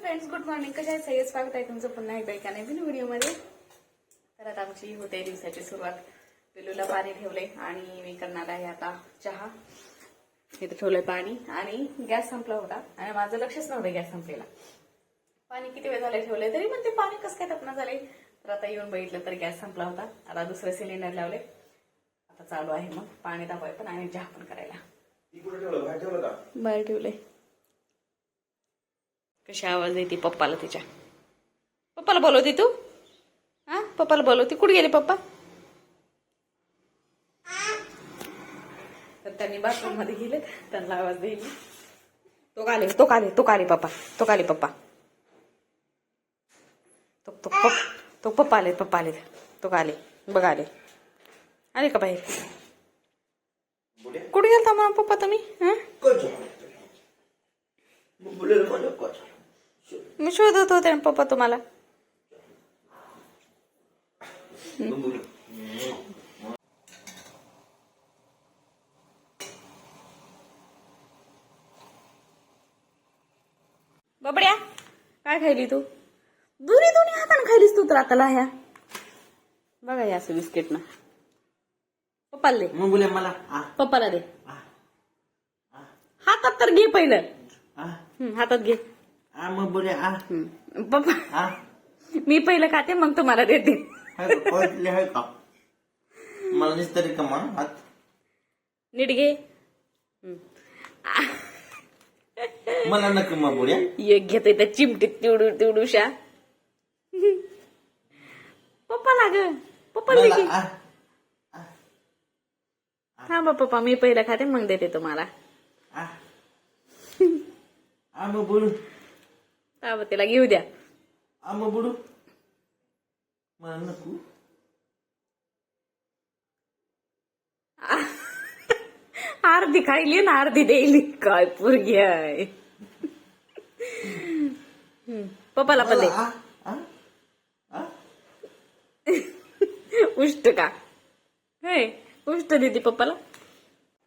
Friends good morning कशा आहे सगळे स्वागत आहे तुमचं पुन्हा एकदा एका नवीन व्हिडिओमध्ये. तर आता आमची होते दिवसाची सुरुवात. पिलूला पाणी ठेवले आणि मी करणार आहे आता चहा. इथे ठेवलंय पाणी आणि गॅस संपला होता. आणि माझं लक्षच नव्हतं गॅस संपलेला. पाणी किती वेळ झाले ठेवले तरी पण ते पाणी कसं काय तपना झाले तर आता येऊन बघितलं तर गॅस संपला होता. आता दुसरं सिलेंडर लावले आता चालू आहे मग. पाणी तापाय पण आणि चहा पण करायला. बाहेर ठेवलं का? बाहेर ठेवले कशी आवाज येते पप्पाला तिच्या? पप्पाला बोलवते तू? हा? पप्पाला बोलवते. कुठे गेले पप्पा? तर त्यांनी बाथरूममध्ये गेले त्यांना आवाज देईल तो काले तो काले तो काले पप्पा? तो काले पप्पा? तो तो पप तो पप्पा आले पप्पा आले तो काले बघ आले. आले का बाहेर? कुठे गेलता मग पप्पा तुम्ही? हा? मी शोधत होते ना पप्पा तुम्हाला. बबड्या काय खायली तू? दोन्ही दोन्ही हाताने खायलीस तू तर आता लाह्या. बघा या असं बिस्किट ना. पप्पाला दे. बोले मला. आ. पप्पाला दे. आ. हातात तर घे पहिलं. आ. हं, हातात घे. मग बोले हं. पप्पा मी पहिलं खाते मग तुम्हाला देते. हाय का कोण आहे का? मला दिसतरी का मग हात? नीट घे. मला नको मग बुड्या एक घेते त्या चिमटीत तिवडू तिवडूशा पप्पाला ग पप्पाला दे मला आ थांबा पप्पा मी पहिलं खाते मग देते तुम्हाला. आ आ मग बोलू. थांबा तिला घेऊ द्या. आ मग बोलू मला नको. अर्धी खायली ना अर्धी देईली काय पोरगी आहे. हं. पप्पाला पण दे. आ आ आ? उष्ट का? हे उष्ट देते पप्पाला.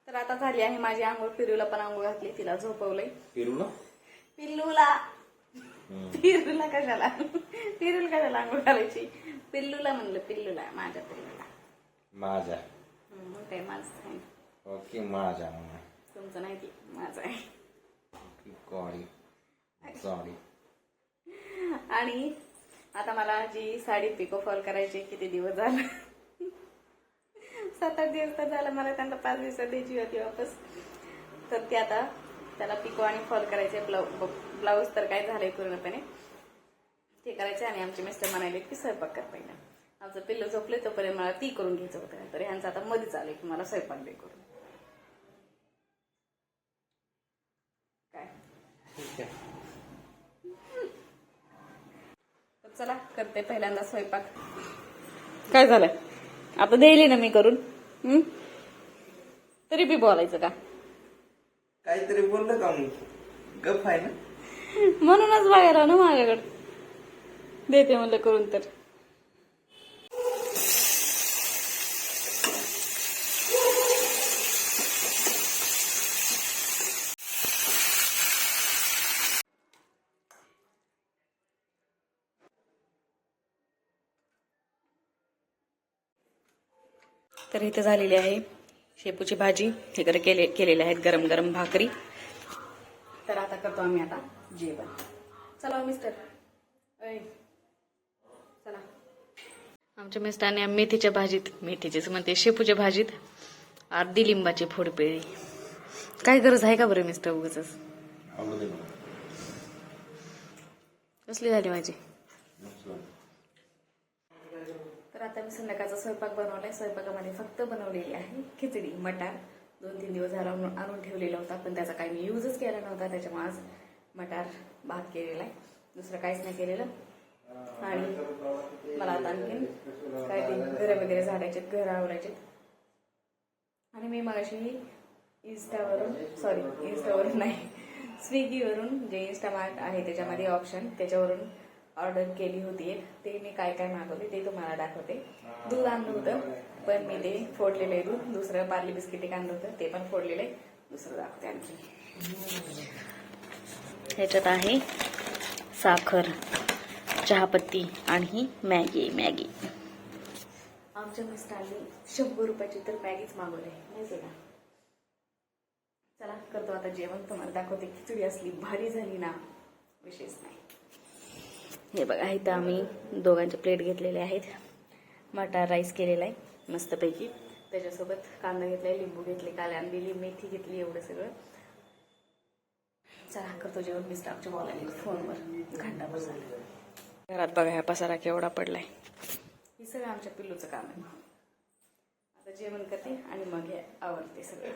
तर आता झाली आहे माझी आंघोळ. पिरूला पण आंघोळ घातली तिला झोपवलंय. ना पिल्लूला. पिरूला कशाला? पिरूला कशाला आंघोळ घालायची? पिल्लूला म्हणलं पिल्लूला माझ्या पिल्लूला. माझा मग काय माझं आहे. ओके माझा तुमचं नाही ती माझं आहे. गॉडी सॉरी आणि आता मला जी साडी पिको फॉल करायची किती दिवस झालं? सात आठ दिवस तर झालं मला त्यांना पाच दिवसात द्यायची होती वापस. तर ते आता त्याला पिको आणि फॉल करायचे ब्लाऊ ब्लाऊज तर काय झालंय पूर्णपणे. ते करायचे आणि आमचे मिस्टर म्हणाले की स्वयंपाक कर पहिला. आमचं पिल्लू झोपले तोपर्यंत मला ती करून घ्यायचं होतं. तर ह्यांचं आता मध्ये चालू की मला स्वयंपाक दे करून. काय? तर चला करते पहिल्यांदा स्वयंपाक. काय झालं? आता देईल ना मी करून? हं? तरी बी बोलायचं का? काहीतरी बोललं का मग? गप आहे ना? म्हणूनच बघायला ना माझ्याकडे. देते म्हणलं करून तर. तर इथं झालेली आहे. शेपूची भाजी इकडे केले केलेले आहेत गरम गरम भाकरी. तर आता करतो आम्ही आता जेवण. चला हो, मिस्टर. ऐ. चला. आमच्या मिस्टरने मेथीच्या भाजीत मेथीचीच म्हणते शेपूच्या भाजीत अर्धी लिंबाची फोड पिळी काय गरज आहे का बरं मिस्टर उगाच कसली झाली माझी तर आता मी संध्याकाळचा स्वयंपाक बनवला आहे स्वयंपाकामध्ये फक्त बनवलेली आहे खिचडी मटार. दोन तीन दिवस झाला आणून आणून ठेवलेला होता पण त्याचा काही मी यूजच केला नव्हता त्याच्यामुळे आज मटार भात केलेला आहे. दुसरं काहीच नाही केलेलं. आणि मला आता आणखीन काय ते घरं वगैरे झाडायचे घरं आवरायचे आणि मी मगाशी इन्स्टावरून सॉरी इन्स्टावरून नाही स्विगीवरून जे इन्स्टामार्ट आहे त्याच्यामध्ये ऑप्शन त्याच्यावरून ऑर्डर केली होती. एक ते मी काय काय मागवले ते तुम्हाला दाखवते. दूध आणलं होतं पण मी ते फोडलेलं आहे दूध. दुसरं पार्ली बिस्किट एक आणलं होतं ते पण फोडलेलं आहे. दुसरं दाखवते आणखी. ह्याच्यात आहे साखर चहापत्ती आणि ही मॅगी मॅगी. आमच्या मिस्टरांनी शंभर रुपयाची तर मॅगीच मागवली माहिती का? चला करतो आता जेवण. तुम्हाला दाखवते खिचडी असली भारी झाली ना. विशेष नाही. हे बघा इथं आम्ही दोघांचे प्लेट घेतलेले आहेत. मटार राईस केलेला आहे मस्तपैकी. त्याच्यासोबत कांदा घेतलाय लिंबू घेतले काले आणलेली मेथी घेतली एवढं सगळं. चला करतो जेवण. मिस्टर आमच्या बोलायला फोनवर. घंटा बसायला घरात बघा ह्या पसारा केवढा पडलाय. हे सगळं आमच्या पिल्लूचं काम आहे. आता जेवण करते आणि मग हे आवडते सगळं.